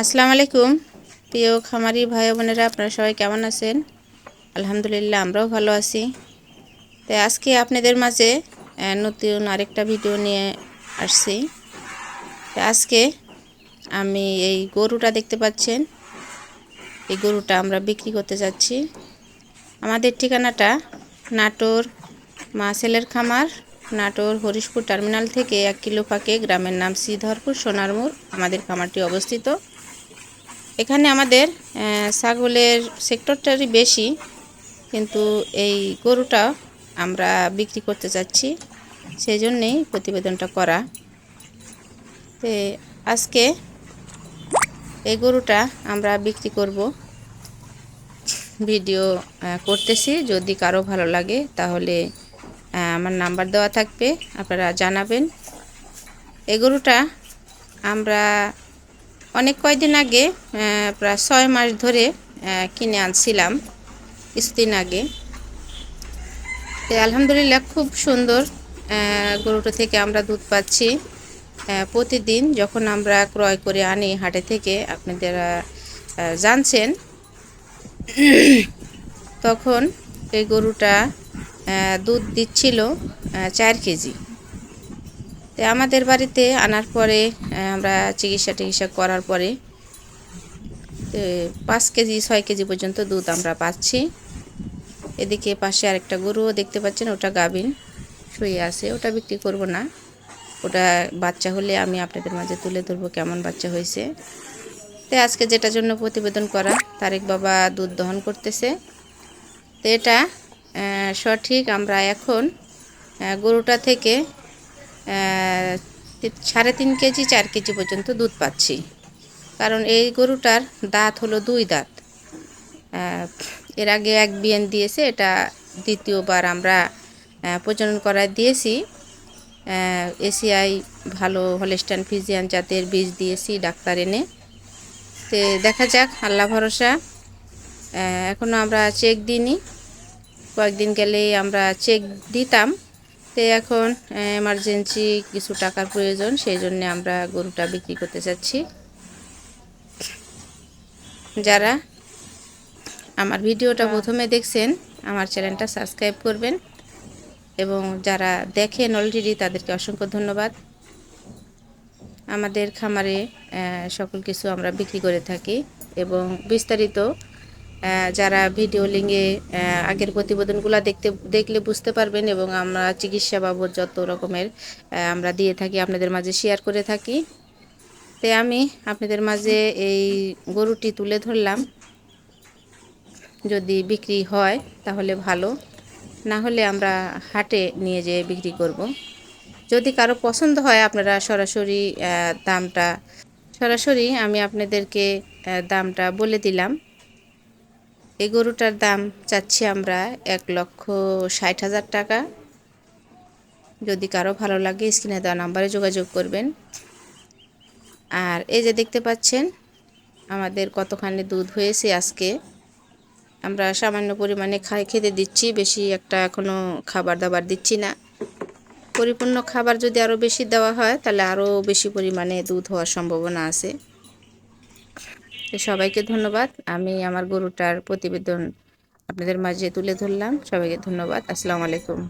আসসালামু আলাইকুম। প্রিয় খামারি ভাই বোনেরা, আপনারা সবাই কেমন আছেন? আলহামদুলিল্লাহ, আমরাও ভালো আছি। তো আজকে আপনাদের মাঝে নতুন আরেকটা ভিডিও নিয়ে আসছি। আজকে আমি এই গরুটা দেখতে পাচ্ছেন। এই গরুটা আমরা বিক্রি করতে যাচ্ছি। আমাদের ঠিকানাটা নাটোর মাসেলের খামার, নাটোর হরিশপুর টার্মিনাল থেকে এক কিলো ফাঁকে গ্রামের নাম শ্রীধরপুর, সোনারমুর, আমাদের খামারটি অবস্থিত। এখানে আমাদের ছাগলের সেক্টরটারই বেশি, কিন্তু এই গরুটা আমরা বিক্রি করতে চাচ্ছি সেই জন্যেই প্রতিবেদনটা করা। তো আজকে এই গরুটা আমরা বিক্রি করব। ভিডিও করতেছি, যদি কারও ভালো লাগে, তাহলে আমার নাম্বার দেওয়া থাকবে, আপনারা জানাবেন। এই গরুটা আমরা অনেক কয়দিন আগে প্রায় ছয় মাস ধরে কিনে আনছিলাম, কিছুদিন আগে। আলহামদুলিল্লাহ খুব সুন্দর গরুটা থেকে আমরা দুধ পাচ্ছি। প্রতিদিন যখন আমরা ক্রয় করে আনি হাটে থেকে আপনারা জানছেন, তখন এই গরুটা দুধ দিচ্ছিল চার কেজি। তো আমাদের বাড়িতে আনার পরে আমরা চিকিৎসা টিকিৎসা করার পরে পাঁচ কেজি, ছয় কেজি পর্যন্ত দুধ আমরা পাচ্ছি। এদিকে পাশে আরেকটা গরুও দেখতে পাচ্ছেন, ওটা গাভিন শুয়ে আছে। ওটা বিক্রি করব না। ওটা বাচ্চা হলে আমি আপনাদের মাঝে তুলে ধরবো কেমন বাচ্চা হয়েছে। তো আজকে যেটার জন্য প্রতিবেদন করা, তারেক বাবা দুধ দহন করতেছে। তো এটা সঠিক। আমরা এখন গরুটা থেকে সাড়ে তিন কেজি, চার কেজি পর্যন্ত দুধ পাচ্ছি। কারণ এই গরুটার দাঁত হলো দুই দাঁত। এর আগে এক বিয়ান দিয়েছে, এটা দ্বিতীয়বার আমরা প্রজনন করায় দিয়েছি। এসিআই ভালো হলেস্টান ফিজিয়ান জাতের বীজ দিয়েছি ডাক্তার এনে। তো দেখা যাক, আল্লাহ ভরসা। এখনও আমরা চেক দিইনি। কয়েকদিন গেলেই আমরা চেক দিতাম। তো এখন এমার্জেন্সি কিছু টাকার প্রয়োজন, সেই জন্য আমরা গরুটা বিক্রি করতে চাচ্ছি যারা আমার ভিডিওটা প্রথমে দেখছেন, আমার চ্যানেলটা সাবস্ক্রাইব করবেন এবং যারা দেখেন অলরেডি তাদেরকে অসংখ্য ধন্যবাদ। আমাদের খামারে সকল কিছু আমরা বিক্রি করে থাকি এবং বিস্তারিত যারা ভিডিও লিঙ্গে আগের প্রতিবেদনগুলো দেখতে, দেখলে বুঝতে পারবেন এবং আমরা চিকিৎসা বাবদ যত রকমের আমরা দিয়ে থাকি, আপনাদের মাঝে শেয়ার করে থাকি। তাই আমি আপনাদের মাঝে এই গরুটি তুলে ধরলাম। যদি বিক্রি হয়, তাহলে ভালো। না হলে আমরা হাটে নিয়ে যেয়ে বিক্রি করব। যদি কারও পছন্দ হয়, আপনারা সরাসরি দামটা, সরাসরি আমি আপনাদেরকে দামটা বলে দিলাম। এই গরুটার দাম চাচ্ছি আমরা এক লক্ষ ষাট হাজার টাকা। যদি কারও ভালো লাগে, স্ক্রিনে দেওয়া নাম্বারে যোগাযোগ করবেন। আর এই যে দেখতে পাচ্ছেন, আমাদের কতখানি দুধ হয়েছে আজকে। আমরা সামান্য পরিমাণে খাই খেতে দিচ্ছি, বেশি একটা এখনও খাবার দাবার দিচ্ছি না। পরিপূর্ণ খাবার যদি আরও বেশি দেওয়া হয়, তাহলে আরও বেশি পরিমাণে দুধ হওয়ার সম্ভাবনা আছে। সবাইকে ধন্যবাদ। আমি আমার গরুটার প্রতিবেদন আপনাদের মাঝে তুলে ধরলাম। সবাইকে ধন্যবাদ। আসসালামু আলাইকুম।